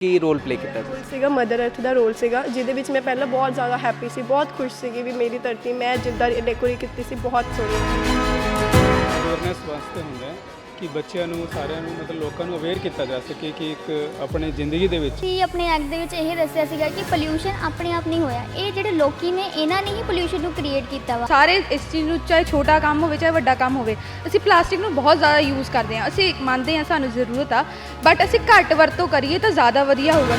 ਕੀ role play ਕੀਤਾ ਤੁਸੀਂ? ਸੀਗਾ ਮਦਰ ਅਰਥ ਦਾ ਰੋਲ ਸੀਗਾ ਜਿਹਦੇ ਵਿੱਚ ਮੈਂ ਪਹਿਲਾਂ ਬਹੁਤ ਜ਼ਿਆਦਾ ਹੈਪੀ ਸੀ ਬਹੁਤ ਖੁਸ਼ ਸੀਗੀ ਵੀ ਮੇਰੀ ਧਰਤੀ ਮੈਂ ਜਿੱਦਾਂ ਡੈਕੋਰੇਟ ਕੀਤੀ ਸੀ ਬਹੁਤ ਸੋਹਣੀ। ਅਵੇਅਰਨੈਸ ਵਾਸਤੇ ਹੁੰਦਾ ਹੈ। ਕਿ ਬੱਚਿਆਂ ਨੂੰ ਸਾਰਿਆਂ ਨੂੰ ਮਤਲਬ ਲੋਕਾਂ ਨੂੰ ਅਵੇਅਰ ਕੀਤਾ ਜਾ ਸਕੇ ਕਿ ਇੱਕ ਆਪਣੇ ਜ਼ਿੰਦਗੀ ਦੇ ਵਿੱਚ ਅਸੀਂ ਆਪਣੇ ਐਕਟ ਦੇ ਵਿੱਚ ਇਹ ਦੱਸਿਆ ਸੀਗਾ ਕਿ ਪੋਲਿਊਸ਼ਨ ਆਪਣੇ ਆਪ ਨਹੀਂ ਹੋਇਆ। ਇਹ ਜਿਹੜੇ ਲੋਕੀ ਨੇ ਇਹਨਾਂ ਨੇ ਹੀ ਪੋਲਿਊਸ਼ਨ ਨੂੰ ਕ੍ਰੀਏਟ ਕੀਤਾ ਵਾ। ਸਾਰੇ ਇਸ ਚੀਜ਼ ਨੂੰ ਚਾਹੇ ਛੋਟਾ ਕੰਮ ਹੋਵੇ ਚਾਹੇ ਵੱਡਾ ਕੰਮ ਹੋਵੇ ਅਸੀਂ ਪਲਾਸਟਿਕ ਨੂੰ ਬਹੁਤ ਜ਼ਿਆਦਾ ਯੂਜ਼ ਕਰਦੇ ਹਾਂ। ਅਸੀਂ ਮੰਨਦੇ ਹਾਂ ਸਾਨੂੰ ਜ਼ਰੂਰਤ ਆ ਬਟ ਅਸੀਂ ਘੱਟ ਵਰਤੋਂ ਕਰੀਏ ਤਾਂ ਜ਼ਿਆਦਾ ਵਧੀਆ ਹੋਊਗਾ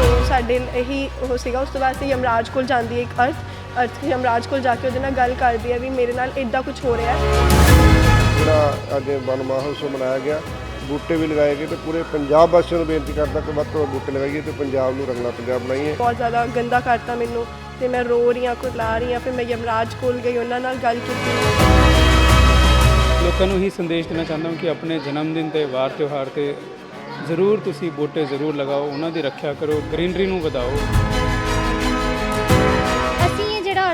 ਤੇ ਸਾਡੇ ਇਹੀ ਉਹ ਸੀਗਾ ਉਸ ਤੋਂ ਬਾਅਦ ਅਸੀਂ ਯਮਰਾਜ ਕੋਲ ਜਾਂਦੀ ਹੈ ਇੱਕ ਅਰਥ ਅਰਥ ਯਮਰਾਜ ਕੋਲ ਜਾ ਕੇ ਉਹਦੇ ਨਾਲ ਗੱਲ ਕਰਦੀ ਹੈ ਵੀ ਮੇਰੇ ਨਾਲ ਇਦਾਂ ਕੁਝ ਹੋ ਰਿਹਾ ਹੈ। ਜਿਹੜਾ ਅੱਜ ਵਨ ਮਹੋਤਸਵ ਮਨਾਇਆ ਗਿਆ ਬੂਟੇ ਵੀ ਲਗਾਏ ਗਏ ਤੇ ਪੂਰੇ ਪੰਜਾਬ ਵਾਸੀਆਂ ਨੂੰ ਬੇਨਤੀ ਕਰਦਾ ਕਿ ਵੱਧ ਤੋਂ ਵੱਧ ਬੂਟੇ ਲਗਾਈਏ ਤੇ ਪੰਜਾਬ ਨੂੰ ਰੰਗਲਾ ਪੰਜਾਬ ਬਣਾਈਏ। ਬਹੁਤ ਜ਼ਿਆਦਾ ਗੰਦਾ ਕਰਤਾ ਮੈਨੂੰ ਤੇ ਮੈਂ ਰੋ ਰਹੀ ਹਾਂ ਕੁਰਲਾ ਰਹੀ ਹਾਂ ਫਿਰ ਮੈਂ ਯਮਰਾਜ ਕੋਲ ਗਈ ਉਹਨਾਂ ਨਾਲ ਗੱਲ ਕੀਤੀ। ਲੋਕਾਂ ਨੂੰ ਹੀ ਸੰਦੇਸ਼ ਦੇਣਾ ਚਾਹੁੰਦਾ ਹਾਂ ਕਿ ਆਪਣੇ ਜਨਮ ਦਿਨ ਤੇ ਵਾਰ ਤਿਉਹਾਰ ਤੇ ਜ਼ਰੂਰ ਤੁਸੀਂ ਬੂਟੇ ਜ਼ਰੂਰ ਲਗਾਓ ਉਹਨਾਂ ਦੀ ਰੱਖਿਆ ਕਰੋ ਗ੍ਰੀਨਰੀ ਨੂੰ ਵਧਾਓ।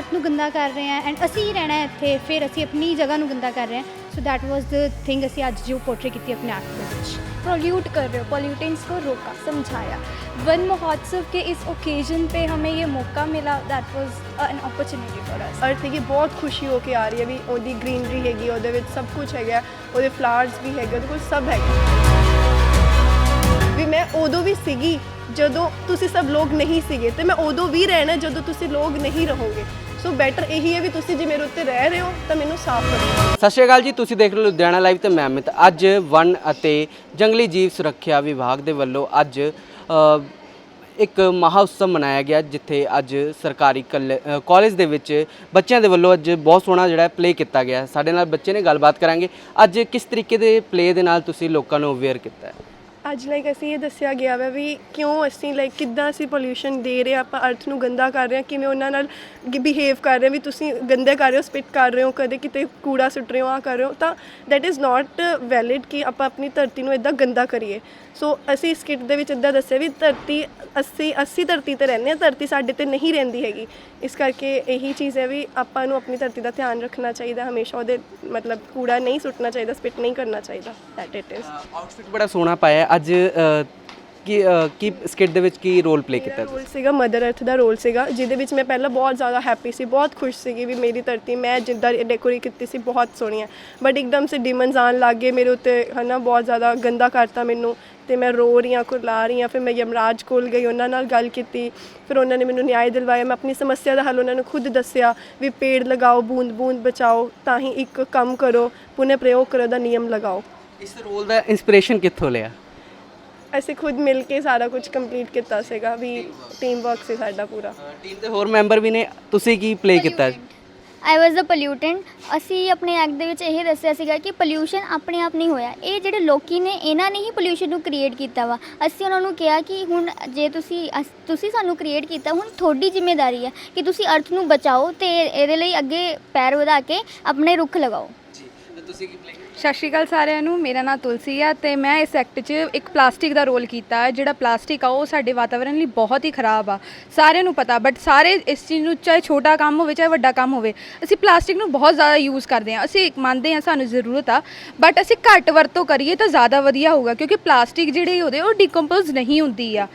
ਅਸੀਂ ਇਹ ਜਿਹੜਾ ਅਰਥ ਨੂੰ ਗੰਦਾ ਕਰ ਰਹੇ ਹਾਂ ਐਂਡ ਅਸੀਂ ਹੀ ਰਹਿਣਾ ਹੈ ਇੱਥੇ ਫਿਰ ਅਸੀਂ ਆਪਣੀ ਜਗ੍ਹਾ ਨੂੰ ਗੰਦਾ ਕਰ ਰਹੇ ਹਾਂ so that was the thing ਅਸੀਂ ਅੱਜ ਜੋ ਪੋਰਟਰੇ ਕੀਤੀ ਆਪਣੇ ਐਕਟ ਦੇ ਵਿੱਚ पोल्यूट कर रहे हो पॉल्यूटेंट्स को रोका समझाया वन महोत्सव के इस ओकेजन पे हमें ये मौका मिला that was an opportunity for us ਅਰਥ ਕਿ ਬਹੁਤ ਖੁਸ਼ੀ ਹੋ ਕੇ ਆ ਰਹੀ ਹੈ ਵੀ ਉਹਦੀ ਗ੍ਰੀਨਰੀ ਹੈਗੀ ਉਹਦੇ ਵਿੱਚ ਸਭ ਕੁਝ ਹੈਗਾ ਉਹਦੇ ਫਲਾਵਰਸ ਵੀ ਹੈਗੇ ਉਹਦੇ ਕੋਲ ਸਭ ਹੈਗਾ ਵੀ ਮੈਂ ਉਦੋਂ ਵੀ ਸੀਗੀ ਜਦੋਂ ਤੁਸੀਂ ਸਭ ਲੋਕ ਨਹੀਂ ਸੀਗੇ ਤੇ ਮੈਂ ਉਦੋਂ ਵੀ ਰਹਿਣਾ ਜਦੋਂ ਤੁਸੀਂ ਲੋਕ ਨਹੀਂ ਰਹੋਗੇ ਸੋ ਬੈਟਰ ਇਹੀ ਹੈ ਵੀ ਤੁਸੀਂ ਜੇ ਮੇਰੇ ਉੱਤੇ ਰਹਿ ਰਹੇ ਹੋ ਤਾਂ ਮੈਨੂੰ ਸਾਫ਼ ਕਰੋ। ਸਤਿ ਸ਼੍ਰੀ ਅਕਾਲ ਜੀ ਤੁਸੀਂ ਦੇਖ ਰਹੇ ਹੋ ਲੁਧਿਆਣਾ ਲਾਈਵ ਤੇ ਮੈਂ ਅਮਿਤ। ਅੱਜ ਵਨ ਅਤੇ ਜੰਗਲੀ ਜੀਵ ਸੁਰੱਖਿਆ ਵਿਭਾਗ ਦੇ ਵੱਲੋਂ ਅੱਜ ਇੱਕ ਇੱਕ ਮਹਾਉਤਸਵ ਮਨਾਇਆ ਗਿਆ ਜਿੱਥੇ ਅੱਜ ਸਰਕਾਰੀ ਕਲ- ਅ, ਕਾਲਜ ਦੇ ਵਿੱਚ ਬੱਚਿਆਂ ਦੇ ਵੱਲੋਂ ਅੱਜ ਬਹੁਤ ਸੋਹਣਾ ਜਿਹੜਾ ਪਲੇ ਕੀਤਾ ਗਿਆ। ਸਾਡੇ ਨਾਲ ਬੱਚੇ ਨੇ ਗੱਲਬਾਤ ਕਰਾਂਗੇ। ਅੱਜ ਕਿਸ ਤਰੀਕੇ ਦੇ ਪਲੇ ਦੇ ਨਾਲ ਤੁਸੀਂ ਲੋਕਾਂ ਨੂੰ ਅਵੇਅਰ ਕੀਤਾ ਹੈ? ਅੱਜ ਲਾਈਕ ਅਸੀਂ ਇਹ ਦੱਸਿਆ ਗਿਆ ਵਾ ਵੀ ਕਿਉਂ ਅਸੀਂ ਲਾਈਕ ਕਿੱਦਾਂ ਅਸੀਂ ਪੋਲਿਊਸ਼ਨ ਦੇ ਰਹੇ ਹਾਂ, ਆਪਾਂ ਅਰਥ ਨੂੰ ਗੰਦਾ ਕਰ ਰਹੇ ਹਾਂ ਕਿਵੇਂ ਉਹਨਾਂ ਨਾਲ ਬਿਹੇਵ ਕਰ ਰਹੇ ਹਾਂ ਵੀ ਤੁਸੀਂ ਗੰਦੇ ਕਰ ਰਹੇ ਹੋ ਸਪਿਟ ਕਰ ਰਹੇ ਹੋ ਕਦੇ ਕਿਤੇ ਕੂੜਾ ਸੁੱਟ ਰਹੇ ਹੋ ਆ ਕਰ ਰਹੇ ਹੋ ਤਾਂ ਦੈਟ ਇਜ਼ ਨਾਟ ਵੈਲਿਡ ਕਿ ਆਪਾਂ ਆਪਣੀ ਧਰਤੀ ਨੂੰ ਇਦਾਂ ਗੰਦਾ ਕਰੀਏ। ਸੋ ਅਸੀਂ ਇਸ ਕਿਟ ਦੇ ਵਿੱਚ ਇਦਾਂ ਦੱਸਿਆ ਵੀ ਧਰਤੀ ਅਸੀਂ ਅਸੀਂ ਧਰਤੀ ਤੇ ਰਹਿੰਦੇ ਹਾਂ ਧਰਤੀ ਸਾਡੇ ਤੇ ਨਹੀਂ ਰਹਿੰਦੀ ਹੈਗੀ। ਇਸ ਕਰਕੇ ਇਹੀ ਚੀਜ਼ ਹੈ ਵੀ ਆਪਾਂ ਨੂੰ ਆਪਣੀ ਧਰਤੀ ਦਾ ਧਿਆਨ ਰੱਖਣਾ ਚਾਹੀਦਾ ਹਮੇਸ਼ਾ ਉਹਦੇ ਮਤਲਬ ਕੂੜਾ ਨਹੀਂ ਸੁੱਟਣਾ ਚਾਹੀਦਾ ਸਪਿਟ ਨਹੀਂ ਕਰਨਾ ਚਾਹੀਦਾ ਦੈਟ ਇਟ ਇਜ਼ ਆਊਟਫਿਟ ਬੜਾ ਸੋਹਣਾ ਪਾਇਆ ਅੱਜ ਕੀ ਕੀ ਸਕਿੱਟ ਦੇ ਵਿੱਚ ਕੀ ਰੋਲ ਪਲੇ ਕੀਤਾ ਰੋਲ ਸੀਗਾ ਮਦਰ ਅਰਥ ਦਾ ਰੋਲ ਸੀਗਾ ਜਿਹਦੇ ਵਿੱਚ ਮੈਂ ਪਹਿਲਾਂ ਬਹੁਤ ਜ਼ਿਆਦਾ ਹੈਪੀ ਸੀ ਬਹੁਤ ਖੁਸ਼ ਸੀਗੀ ਵੀ ਮੇਰੀ ਧਰਤੀ ਮੈਂ ਜਿੱਦਾਂ ਡੈਕੋਰੇਟ ਕੀਤੀ ਸੀ ਬਹੁਤ ਸੋਹਣੀ ਹੈ। ਬਟ ਇੱਕਦਮ ਸੇ ਡਿਮਨਸ ਆਉਣ ਲੱਗ ਗਏ ਮੇਰੇ ਉੱਤੇ ਹਨਾ ਬਹੁਤ ਜ਼ਿਆਦਾ ਗੰਦਾ ਕਰਤਾ ਮੈਨੂੰ। ਤੇ ਮੈਂ ਰੋ ਰਹੀ ਹਾਂ ਕੁਰਲਾ ਰਹੀ ਹਾਂ ਫਿਰ ਮੈਂ ਯਮਰਾਜ ਕੋਲ ਗਈ ਉਹਨਾਂ ਨਾਲ ਗੱਲ ਕੀਤੀ। ਫਿਰ ਉਹਨਾਂ ਨੇ ਮੈਨੂੰ ਨਿਆਂ ਦਿਲਵਾਇਆ ਮੈਂ ਆਪਣੀ ਸਮੱਸਿਆ ਦਾ ਹੱਲ ਉਹਨਾਂ ਨੂੰ ਖੁਦ ਦੱਸਿਆ ਵੀ ਪੇੜ ਲਗਾਓ ਬੂੰਦ ਬੂੰਦ ਬਚਾਓ ਤਾਂ ਹੀ ਇੱਕ ਕੰਮ ਕਰੋ ਪੁਨੇ ਪ੍ਰਯੋਗ ਕਰੋ ਦਾ ਨਿਯਮ ਲਗਾਓ। ਇਸ ਰੋਲ ਦਾ ਇਨਸਪੀਰੇਸ਼ਨ ਕਿੱਥੋਂ ਲਿਆ? ਅਸੀਂ ਖੁਦ ਮਿਲ ਕੇ ਸਾਰਾ ਕੁਝ ਕੰਪਲੀਟ ਕੀਤਾ ਸੀਗਾ ਵੀ ਟੀਮ ਵਰਕ ਸੀ ਸਾਡਾ ਪੂਰਾ। ਟੀਮ ਦੇ ਹੋਰ ਮੈਂਬਰ ਵੀ ਨੇ ਤੁਸੀਂ ਕੀ ਪਲੇ ਕੀਤਾ? ਹੈ? ਆਈ ਵਾਸ ਦ ਪੋਲਿਊਟੈਂਟ ਅਸੀਂ ਆਪਣੇ ਐਕਟ ਦੇ ਵਿੱਚ ਇਹ ਦੱਸਿਆ ਸੀਗਾ ਕਿ ਪੋਲਿਊਸ਼ਨ ਆਪਣੇ ਆਪ ਨਹੀਂ ਹੋਇਆ। ਇਹ ਜਿਹੜੇ ਲੋਕੀ ਨੇ ਇਹਨਾਂ ਨੇ ਹੀ ਪੋਲਿਊਸ਼ਨ ਨੂੰ ਕ੍ਰੀਏਟ ਕੀਤਾ ਵਾ। ਅਸੀਂ ਉਹਨਾਂ ਨੂੰ ਕਿਹਾ ਕਿ ਹੁਣ ਜੇ ਤੁਸੀਂ ਅਸ- ਤੁਸੀਂ ਸਾਨੂੰ ਕ੍ਰੀਏਟ ਕੀਤਾ ਹੁਣ ਤੁਹਾਡੀ ਜ਼ਿੰਮੇਵਾਰੀ ਹੈ ਕਿ ਤੁਸੀਂ ਅਰਥ ਨੂੰ ਬਚਾਓ ਤੇ ਇਹਦੇ ਲਈ ਅੱਗੇ ਪੈਰ ਵਧਾ ਕੇ ਆਪਣੇ ਰੁੱਖ ਲਗਾਓ। ਜੀ ਤੇ ਤੁਸੀਂ ਕੀ ਪਲੇ ਸਤਿ ਸ਼੍ਰੀ ਅਕਾਲ ਸਾਰਿਆਂ ਨੂੰ, ਮੇਰਾ ਨਾਮ ਤੁਲਸੀ ਆ ਤੇ ਮੈਂ ਇਸ ਐਕਟ 'ਚ ਇੱਕ ਪਲਾਸਟਿਕ ਦਾ ਰੋਲ ਕੀਤਾ ਹੈ, ਜਿਹੜਾ ਪਲਾਸਟਿਕ ਆ, ਉਹ ਸਾਡੇ ਵਾਤਾਵਰਣ ਲਈ ਬਹੁਤ ਹੀ ਖਰਾਬ ਆ। ਸਾਰਿਆਂ ਨੂੰ ਪਤਾ ਬਟ ਸਾਰੇ ਇਸ ਚੀਜ਼ ਨੂੰ ਚਾਹੇ ਛੋਟਾ ਕੰਮ ਹੋਵੇ, ਚਾਹੇ ਵੱਡਾ ਕੰਮ ਹੋਵੇ, ਅਸੀਂ ਪਲਾਸਟਿਕ ਨੂੰ ਬਹੁਤ ਜ਼ਿਆਦਾ ਯੂਜ਼ ਕਰਦੇ ਹਾਂ। ਅਸੀਂ ਮੰਨਦੇ ਹਾਂ, ਸਾਨੂੰ ਜ਼ਰੂਰਤ ਆ ਬਟ ਅਸੀਂ ਘੱਟ ਵਰਤੋਂ ਕਰੀਏ ਤਾਂ ਜ਼ਿਆਦਾ ਵਧੀਆ ਹੋਊਗਾ, ਕਿਉਂਕਿ ਪਲਾਸਟਿਕ ਜਿਹੜੇ ਉਹਦੇ ਉਹ ਡੀਕੰਪੋਜ਼ ਨਹੀਂ ਹੁੰਦੀ ਆ।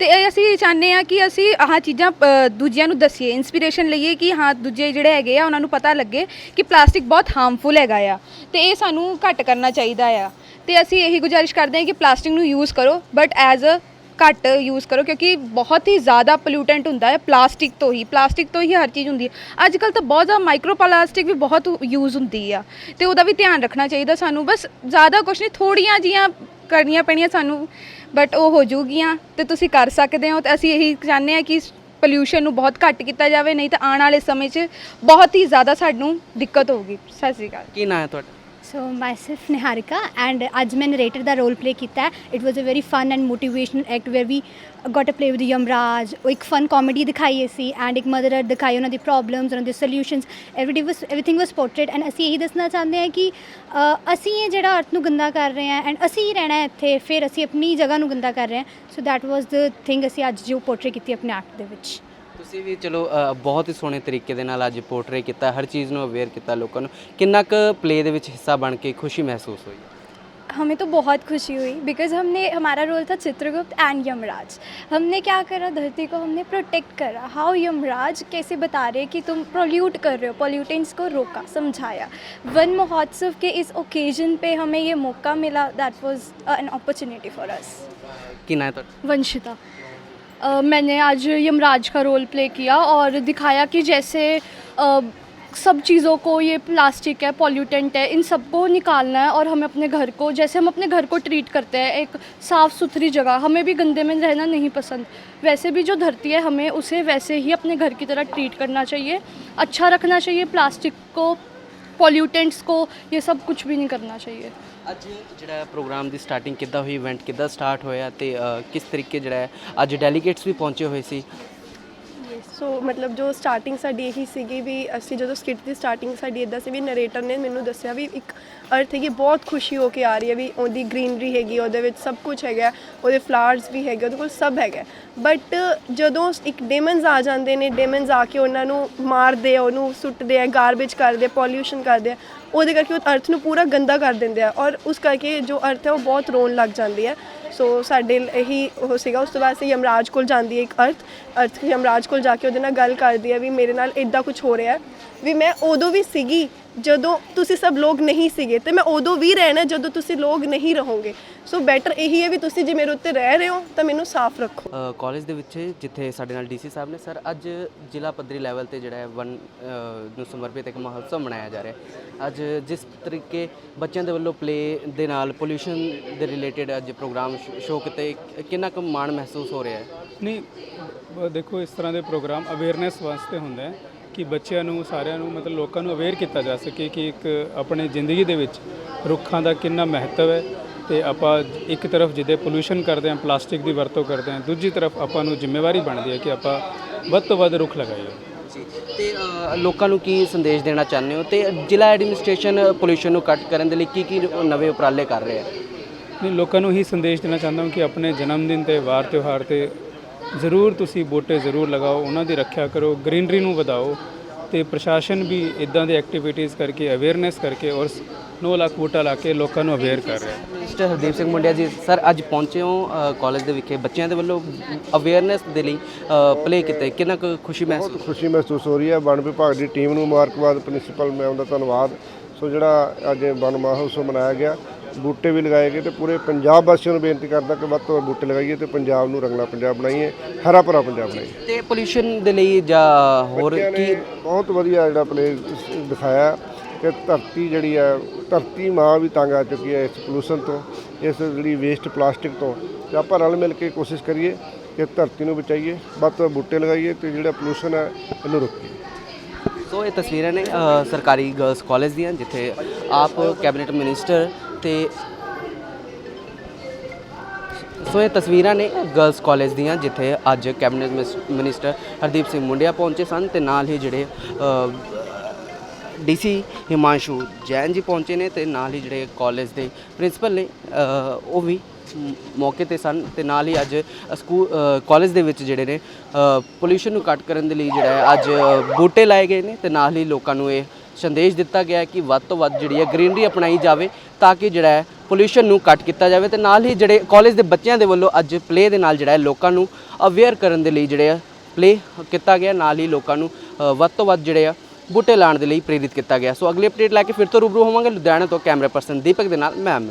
ਤੇ ਇਹ ਅਸੀਂ ਚਾਹੁੰਦੇ ਆ ਕਿ ਅਸੀਂ ਆਹ ਚੀਜ਼ਾਂ ਅ, ਦੂਜਿਆਂ ਨੂੰ ਦੱਸੀਏ ਇਨਸਪੀਰੇਸ਼ਨ ਲਈਏ ਕਿ ਹਾਂ ਦੂਜੇ ਜਿਹੜੇ ਹੈਗੇ ਆ ਉਹਨਾਂ ਨੂੰ ਪਤਾ ਲੱਗੇ ਕਿ ਪਲਾਸਟਿਕ ਬਹੁਤ ਹਾਰਮਫੁਲ ਹੈਗਾ ਆ ਤੇ ਇਹ ਸਾਨੂੰ ਘੱਟ ਕਰਨਾ ਚਾਹੀਦਾ ਆ। ਤੇ ਅਸੀਂ ਇਹੀ ਗੁਜ਼ਾਰਿਸ਼ ਕਰਦੇ ਹਾਂ ਕਿ ਪਲਾਸਟਿਕ ਨੂੰ ਯੂਜ਼ ਕਰੋ ਬਟ ਐਜ਼ ਅ ਘੱਟ ਯੂਜ਼ ਕਰੋ ਕਿਉਂਕਿ ਬਹੁਤ ਹੀ ਜ਼ਿਆਦਾ ਪੋਲਿਊਟੈਂਟ ਹੁੰਦਾ ਹੈ ਪਲਾਸਟਿਕ ਤੋਂ ਹੀ ਪਲਾਸਟਿਕ ਤੋਂ ਹੀ ਹਰ ਚੀਜ਼ ਹੁੰਦੀ ਹੈ। ਅੱਜ ਕੱਲ ਤਾਂ ਬਹੁਤ ਜ਼ਿਆਦਾ ਮਾਈਕਰੋ ਪਲਾਸਟਿਕ ਵੀ ਬਹੁਤ ਯੂਜ਼ ਹੁੰਦੀ ਆ ਤੇ ਉਹਦਾ ਵੀ ਧਿਆਨ ਰੱਖਣਾ ਚਾਹੀਦਾ ਸਾਨੂੰ ਬਸ ਜ਼ਿਆਦਾ ਕੁਛ ਨਹੀਂ ਥੋੜੀਆਂ ਜੀਆਂ ਕਰਨੀਆਂ ਪੈਣੀਆਂ ਸਾਨੂੰ ਬਟ ਉਹ ਹੋ ਜੂਗੀਆਂ ਤੇ ਤੁਸੀਂ ਕਰ ਸਕਦੇ ਹੋ ਤੇ ਅਸੀਂ ਇਹੀ ਚਾਹੁੰਦੇ ਹਾਂ ਕਿ ਪੋਲਿਊਸ਼ਨ ਨੂੰ ਬਹੁਤ ਘੱਟ ਕੀਤਾ ਜਾਵੇ, ਨਹੀਂ ਤਾਂ ਆਉਣ ਵਾਲੇ ਸਮੇਂ 'ਚ ਬਹੁਤ ਹੀ ਜ਼ਿਆਦਾ ਸਾਨੂੰ ਦਿੱਕਤ ਹੋਊਗੀ। ਸਤਿ ਸ਼੍ਰੀ ਅਕਾਲ। ਕੀ ਨਾਂ ਹੈ ਤੁਹਾਡਾ? ਸੋ ਮਾਈਸੈਲਫ ਨਿਹਾਰਿਕਾ ਐਂਡ ਅੱਜ ਮੈਂ ਨਰੇਟਰ ਦਾ ਰੋਲ ਪਲੇ ਕੀਤਾ ਹੈ it was a very fun and motivational act where we got a play with Yamraj ਉਹ ਇੱਕ ਫਨ ਕਾਮੇਡੀ ਦਿਖਾਈ ਸੀ ਐਂਡ ਇੱਕ ਮਦਰ ਅਰਥ ਦਿਖਾਈ ਉਹਨਾਂ ਦੀ ਪ੍ਰੋਬਲਮਸ ਉਹਨਾਂ ਦੇ solutions everyday was everything was portrait and ਅਸੀਂ ਇਹੀ ਦੱਸਣਾ ਚਾਹੁੰਦੇ ਹਾਂ ਕਿ ਅਸੀਂ ਇਹ ਜਿਹੜਾ ਅਰਥ ਨੂੰ ਗੰਦਾ ਕਰ ਰਹੇ ਹਾਂ ਐਂਡ ਅਸੀਂ ਹੀ ਰਹਿਣਾ ਇੱਥੇ ਫਿਰ ਅਸੀਂ ਆਪਣੀ ਜਗ੍ਹਾ ਨੂੰ ਗੰਦਾ ਕਰ ਰਹੇ ਹਾਂ so that was the thing ਅਸੀਂ ਅੱਜ ਜੋ ਪੋਰਟਰੇ ਕੀਤੀ ਆਪਣੇ ਐਕਟ ਦੇ ਵਿੱਚ ਤੁਸੀਂ ਵੀ ਚਲੋ ਅ, ਬਹੁਤ ਹੀ ਸੋਹਣੇ ਤਰੀਕੇ ਦੇ ਨਾਲ ਅੱਜ ਪੋਰਟਰੇ ਕੀਤਾ ਹਰ ਚੀਜ਼ ਨੂੰ ਅਵੇਅਰ ਕੀਤਾ ਲੋਕਾਂ ਨੂੰ ਕਿੰਨਾ ਕੁ ਪਲੇ ਦੇ ਵਿੱਚ ਹਿੱਸਾ ਬਣ ਕੇ ਖੁਸ਼ੀ ਮਹਿਸੂਸ ਹੋਈ हमें तो बहुत खुशी हुई बिकॉज हमने हमारा रोल था चित्रगुप्त एंड यमराज हमने क्या करा धरती को हमने प्रोटेक्ट करा हाउ यमराज कैसे बता रहे कि तुम पोल्यूट कर रहे हो पोल्यूटेंट्स को रोका समझाया वन महोत्सव के इस ओकेजन पे हमें ये मौका मिला that was an opportunity for us ਕੀ ਨਾਂ ਹੈ ਤੁਹਾਡਾ वंशिता मैंने आज यमराज का रोल प्ले किया और दिखाया कि जैसे सब चीज़ों को ये प्लास्टिक है पॉल्यूटेंट है, इन सबको निकालना है और हमें अपने घर को, जैसे हम अपने घर को ट्रीट करते हैं, एक साफ़ सुथरी जगह, हमें भी गंदे में रहना नहीं पसंद। वैसे भी जो धरती है, हमें उसे वैसे ही अपने घर की तरह ट्रीट करना चाहिए अच्छा रखना चाहिए प्लास्टिक को पॉल्यूटेंट्स को, ये सब कुछ भी नहीं करना चाहिए। ਅੱਜ ਜਿਹੜਾ ਪ੍ਰੋਗਰਾਮ ਦੀ ਸਟਾਰਟਿੰਗ ਕਿੱਦਾਂ ਹੋਈ ਇਵੈਂਟ ਕਿੱਦਾਂ ਸਟਾਰਟ ਹੋਇਆ ਤੇ ਅ, ਕਿਸ ਤਰੀਕੇ ਜਿਹੜਾ ਹੈ ਅੱਜ ਡੈਲੀਗੇਟਸ ਵੀ ਪਹੁੰਚੇ ਹੋਏ ਸੀ? ਸੋ ਮਤਲਬ ਜੋ ਸਟਾਰਟਿੰਗ ਸਾਡੀ ਇਹੀ ਸੀਗੀ ਵੀ ਅਸੀਂ ਜਦੋਂ ਸਕਿੱਟ ਦੀ ਸਟਾਰਟਿੰਗ ਸਾਡੀ ਇਦਾਂ ਸੀ ਵੀ ਨਰੇਟਰ ਨੇ ਮੈਨੂੰ ਦੱਸਿਆ ਵੀ ਇੱਕ ਅਰਥ ਹੈਗੀ ਬਹੁਤ ਖੁਸ਼ੀ ਹੋ ਕੇ ਆ ਰਹੀ ਹੈ ਵੀ ਉਹਦੀ ਗ੍ਰੀਨਰੀ ਹੈਗੀ ਉਹਦੇ ਵਿੱਚ ਸਭ ਕੁਝ ਹੈਗਾ ਉਹਦੇ ਫਲਾਵਰਸ ਵੀ ਹੈਗੇ ਉਹਦੇ ਕੋਲ ਸਭ ਹੈਗਾ। ਬਟ ਜਦੋਂ ਇੱਕ ਡੇਮਨਸ ਆ ਜਾਂਦੇ ਨੇ ਡੇਮਨਸ ਆ ਕੇ ਉਹਨਾਂ ਨੂੰ ਮਾਰਦੇ ਆ ਉਹਨੂੰ ਸੁੱਟਦੇ ਆ ਗਾਰਬੇਜ ਕਰਦੇ ਪੋਲਿਊਸ਼ਨ ਕਰਦੇ ਆ ਉਹਦੇ ਕਰਕੇ ਉਹ ਅਰਥ ਨੂੰ ਪੂਰਾ ਗੰਦਾ ਕਰ ਦਿੰਦੇ ਆ ਔਰ ਉਸ ਕਰਕੇ ਜੋ ਅਰਥ ਹੈ ਉਹ ਬਹੁਤ ਰੋਣ ਲੱਗ ਜਾਂਦੀ ਹੈ। ਸੋ ਸਾਡੇ ਇਹੀ ਉਹ ਸੀਗਾ। ਉਸ ਤੋਂ ਬਾਅਦ ਸੇ ਯਮਰਾਜ ਕੋਲ ਜਾਂਦੀ ਹੈ ਇੱਕ ਅਰਥ। ਅਰਥ ਯਮਰਾਜ ਕੋਲ ਜਾ ਕੇ ਉਹਦੇ ਨਾਲ ਗੱਲ ਕਰਦੀ ਹੈ ਵੀ ਮੇਰੇ ਨਾਲ ਇਦਾਂ ਕੁਝ ਹੋ ਰਿਹਾ ਵੀ ਮੈਂ ਉਦੋਂ ਵੀ ਸੀਗੀ ਜਦੋਂ ਤੁਸੀਂ ਸਭ ਲੋਕ ਨਹੀਂ ਸੀਗੇ ਤੇ ਮੈਂ ਉਦੋਂ ਵੀ ਰਹਿਣਾ ਜਦੋਂ ਤੁਸੀਂ ਲੋਕ ਨਹੀਂ ਰਹੋਗੇ। ਸੋ ਬੈਟਰ ਇਹੀ ਹੈ ਵੀ ਤੁਸੀਂ ਜੇ ਮੇਰੇ ਉੱਤੇ ਰਹਿ ਰਹੇ ਹੋ ਤਾਂ ਮੈਨੂੰ ਸਾਫ਼ ਰੱਖੋ। ਕਾਲਜ ਦੇ ਵਿੱਚ ਜਿੱਥੇ ਸਾਡੇ ਨਾਲ ਡੀਸੀ ਸਾਹਿਬ ਨੇ ਸਰ ਅੱਜ ਜ਼ਿਲ੍ਹਾ ਪੱਧਰੀ ਲੈਵਲ ਤੇ ਜਿਹੜਾ ਹੈ ਵਨ ਨੂੰ ਸਮਰਪਿਤ ਇੱਕ ਮਹੋਤਸਵ ਮਨਾਇਆ ਜਾ ਰਿਹਾ ਹੈ। ਅੱਜ ਜਿਸ ਤਰੀਕੇ ਬੱਚਿਆਂ ਦੇ ਵੱਲੋਂ ਪਲੇ ਦੇ ਨਾਲ ਪੋਲੂਸ਼ਨ ਦੇ ਰਿਲੇਟਡ ਅੱਜ ਪ੍ਰੋਗਰਾਮ ਸ਼ੋਅ ਕੀਤੇ ਕਿੰਨਾ ਕੁ ਮਾਣ ਮਹਿਸੂਸ ਹੋ ਰਿਹਾ ਹੈ? ਨਹੀਂ ਦੇਖੋ ਇਸ ਤਰ੍ਹਾਂ ਦੇ ਪ੍ਰੋਗਰਾਮ ਅਵੇਅਰਨੈਸ ਵਾਸਤੇ ਹੁੰਦਾ ਹੈ। ਕਿ ਬੱਚਿਆਂ ਨੂੰ ਸਾਰਿਆਂ ਨੂੰ ਮਤਲਬ ਲੋਕਾਂ ਨੂੰ ਅਵੇਅਰ ਕੀਤਾ ਜਾ ਸਕੇ ਕਿ ਇੱਕ ਆਪਣੇ ਜ਼ਿੰਦਗੀ ਦੇ ਵਿੱਚ ਰੁੱਖਾਂ ਦਾ ਕਿੰਨਾ ਮਹੱਤਵ ਹੈ ਤੇ ਆਪਾਂ ਇੱਕ ਤਰਫ ਜਿਹਦੇ ਪੋਲੂਸ਼ਨ ਕਰਦੇ ਹਾਂ ਪਲਾਸਟਿਕ ਦੀ ਵਰਤੋਂ ਕਰਦੇ ਹਾਂ ਦੂਜੀ ਤਰਫ ਆਪਾਂ ਨੂੰ ਜ਼ਿੰਮੇਵਾਰੀ ਬਣਦੀ ਹੈ ਕਿ ਆਪਾਂ ਵੱਧ ਤੋਂ ਵੱਧ ਰੁੱਖ ਲਗਾਈਏ। ਜੀ ਤੇ ਲੋਕਾਂ ਨੂੰ ਕੀ ਸੰਦੇਸ਼ ਦੇਣਾ ਚਾਹੁੰਦੇ ਹੋ? ਤੇ ਜ਼ਿਲ੍ਹਾ ਐਡਮਿਨਿਸਟ੍ਰੇਸ਼ਨ ਪੋਲੂਸ਼ਨ ਨੂੰ ਘੱਟ ਕਰਨ ਦੇ ਲਈ ਕੀ ਕੀ ਨਵੇਂ ਉਪਰਾਲੇ ਕਰ ਰਿਹਾ ਹੈ ਨਹੀਂ ਲੋਕਾਂ ਨੂੰ ਹੀ ਸੰਦੇਸ਼ ਦੇਣਾ ਚਾਹੁੰਦਾ ਹਾਂ ਕਿ ਆਪਣੇ ਜਨਮ ਦਿਨ ਤੇ ਵਾਰ ਤਿਉਹਾਰ ਤੇ ਜ਼ਰੂਰ ਤੁਸੀਂ ਬੂਟੇ ਜ਼ਰੂਰ ਲਗਾਓ ਉਹਨਾਂ ਦੀ ਰੱਖਿਆ ਕਰੋ ਗ੍ਰੀਨਰੀ ਨੂੰ ਵਧਾਓ ਤੇ ਪ੍ਰਸ਼ਾਸਨ ਵੀ ਇਦਾਂ ਦੇ ਐਕਟੀਵਿਟੀਜ਼ ਕਰਕੇ ਅਵੇਅਰਨੈਸ ਕਰਕੇ ਔਰ 9 ਲੱਖ ਬੂਟਾ ਲਾ ਕੇ ਲੋਕਾਂ ਨੂੰ ਅਵੇਅਰ ਕਰ ਰਿਹਾ ਮਿਸਟਰ ਹਰਦੀਪ ਸਿੰਘ ਮੁੰਡਿਆ ਜੀ ਸਰ ਅੱਜ ਪਹੁੰਚੇ ਹੋ ਕਾਲਜ ਦੇ ਵਿਖੇ ਬੱਚਿਆਂ ਦੇ ਵੱਲੋਂ ਅਵੇਅਰਨੈਸ ਦੇ ਲਈ ਪਲੇ ਕੀਤੇ ਕਿੰਨਾ ਕੁ ਖੁਸ਼ੀ ਮਹਿਸੂਸ ਬਹੁਤ ਖੁਸ਼ੀ ਮਹਿਸੂਸ ਹੋ ਰਹੀ ਹੈ ਵਣ ਵਿਭਾਗ ਦੀ ਟੀਮ ਨੂੰ ਮੁਬਾਰਕਬਾਦ ਪ੍ਰਿੰਸੀਪਲ ਮੈਮ ਦਾ ਧੰਨਵਾਦ। ਸੋ ਜਿਹੜਾ ਅੱਜ ਵਣ ਮਹੋਤਸਵ ਮਨਾਇਆ ਗਿਆ ਬੂਟੇ ਵੀ ਲਗਾਏ ਗਏ ਤੇ ਪੂਰੇ ਪੰਜਾਬ ਵਾਸੀਆਂ ਨੂੰ ਬੇਨਤੀ ਕਰਦਾ ਕਿ ਵੱਧ ਤੋਂ ਵੱਧ ਬੂਟੇ ਲਗਾਈਏ ਤੇ ਪੰਜਾਬ ਨੂੰ ਰੰਗਲਾ ਪੰਜਾਬ ਬਣਾਈਏ ਹਰਾ ਭਰਾ ਪੰਜਾਬ ਬਣਾਈਏ। ਤੇ ਪੋਲੂਸ਼ਨ ਦੇ ਲਈ ਜਾਂ ਹੋਰ ਬੱਚਿਆਂ ਕੀ? ਬਹੁਤ ਵਧੀਆ ਜਿਹੜਾ ਪਲੇ ਦਿਖਾਇਆ ਕਿ ਧਰਤੀ ਜਿਹੜੀ ਹੈ ਧਰਤੀ ਮਾਂ ਵੀ ਤੰਗ ਆ ਚੁੱਕੀ ਹੈ ਇਸ ਪੋਲੂਸ਼ਨ ਤੋਂ ਇਸ ਜਿਹੜੀ ਵੇਸਟ ਪਲਾਸਟਿਕ ਤੋਂ। ਤੇ ਆਪਾਂ ਰਲ ਮਿਲ ਕੇ ਕੋਸ਼ਿਸ਼ ਕਰੀਏ ਕਿ ਧਰਤੀ ਨੂੰ ਬਚਾਈਏ ਵੱਧ ਤੋਂ ਵੱਧ ਬੂਟੇ ਲਗਾਈਏ ਤੇ ਜਿਹੜਾ ਪੋਲੂਸ਼ਨ ਹੈ ਇਹਨੂੰ ਰੋਕੀਏ। ਸੋ ਇਹ ਤਸਵੀਰਾਂ ਨੇ ਅ, ਸਰਕਾਰੀ ਗਰਲਸ ਕਾਲਜ ਦੀਆਂ ਜਿੱਥੇ ਆਪ ਕੈਬਨਿਟ ਮਿਨਿਸਟਰ ਤੇ ਸੋ ਇਹ ਤਸਵੀਰਾਂ ਨੇ ਗਰਲਸ ਕਾਲਜ ਦੀਆਂ, ਜਿੱਥੇ ਅੱਜ ਕੈਬਨਿਟ ਮਿਸ- ਮਿਨਿਸਟਰ ਹਰਦੀਪ ਸਿੰਘ ਮੁੰਡਿਆ ਪਹੁੰਚੇ ਸਨ ਤੇ ਨਾਲ ਹੀ ਜਿਹੜੇ ਡੀਸੀ ਹਿਮਾਂਸ਼ੂ ਜੈਨ ਜੀ ਪਹੁੰਚੇ ਨੇ ਤੇ ਨਾਲ ਹੀ ਜਿਹੜੇ ਕਾਲਜ ਦੇ ਪ੍ਰਿੰਸੀਪਲ ਨੇ ਉਹ ਵੀ ਮੌਕੇ ਤੇ ਸਨ ਤੇ ਨਾਲ ਹੀ ਅੱਜ ਸਕੂਲ ਕਾਲਜ ਦੇ ਵਿੱਚ ਜਿਹੜੇ ਨੇ ਪੋਲੂਸ਼ਨ ਨੂੰ ਘੱਟ ਕਰਨ ਦੇ ਲਈ ਜਿਹੜਾ ਅੱਜ ਬੂਟੇ ਲਾਏ ਗਏ ਨੇ ਤੇ ਨਾਲ ਹੀ ਲੋਕਾਂ ਨੂੰ ਇਹ ਸੰਦੇਸ਼ ਦਿੱਤਾ ਗਿਆ ਹੈ ਕਿ ਵੱਧ ਤੋਂ ਵੱਧ ਜਿਹੜੀ ਹੈ ਗ੍ਰੀਨਰੀ ਅਪਣਾਈ ਜਾਵੇ ਤਾਂ ਕਿ ਜਿਹੜਾ ਹੈ ਪੋਲੂਸ਼ਨ ਨੂੰ ਘੱਟ ਕੀਤਾ ਜਾਵੇ ਤੇ ਨਾਲ ਹੀ ਜਿਹੜੇ ਕਾਲਜ ਦੇ ਬੱਚਿਆਂ ਦੇ ਵੱਲੋਂ ਅੱਜ ਪਲੇ ਦੇ ਨਾਲ ਜਿਹੜਾ ਹੈ ਲੋਕਾਂ ਨੂੰ ਅਵੇਅਰ ਕਰਨ ਦੇ ਲਈ ਜਿਹੜੇ ਆ ਪਲੇ ਕੀਤਾ ਗਿਆ, ਨਾਲ ਹੀ ਲੋਕਾਂ ਨੂੰ ਵੱਧ ਤੋਂ ਵੱਧ ਜਿਹੜੇ ਆ ਬੂਟੇ ਲਾਉਣ ਦੇ ਲਈ ਪ੍ਰੇਰਿਤ ਕੀਤਾ ਗਿਆ। ਸੋ ਅਗਲੀ ਅਪਡੇਟ ਲੈ ਕੇ ਫਿਰ ਤੋਂ ਰੂਬਰੂ ਹੋਵਾਂਗੇ। ਲੁਧਿਆਣਾ ਤੋਂ ਕੈਮਰਾ ਪਰਸਨ ਦੀਪਕ ਦੇ ਨਾਲ, ਮੈਂ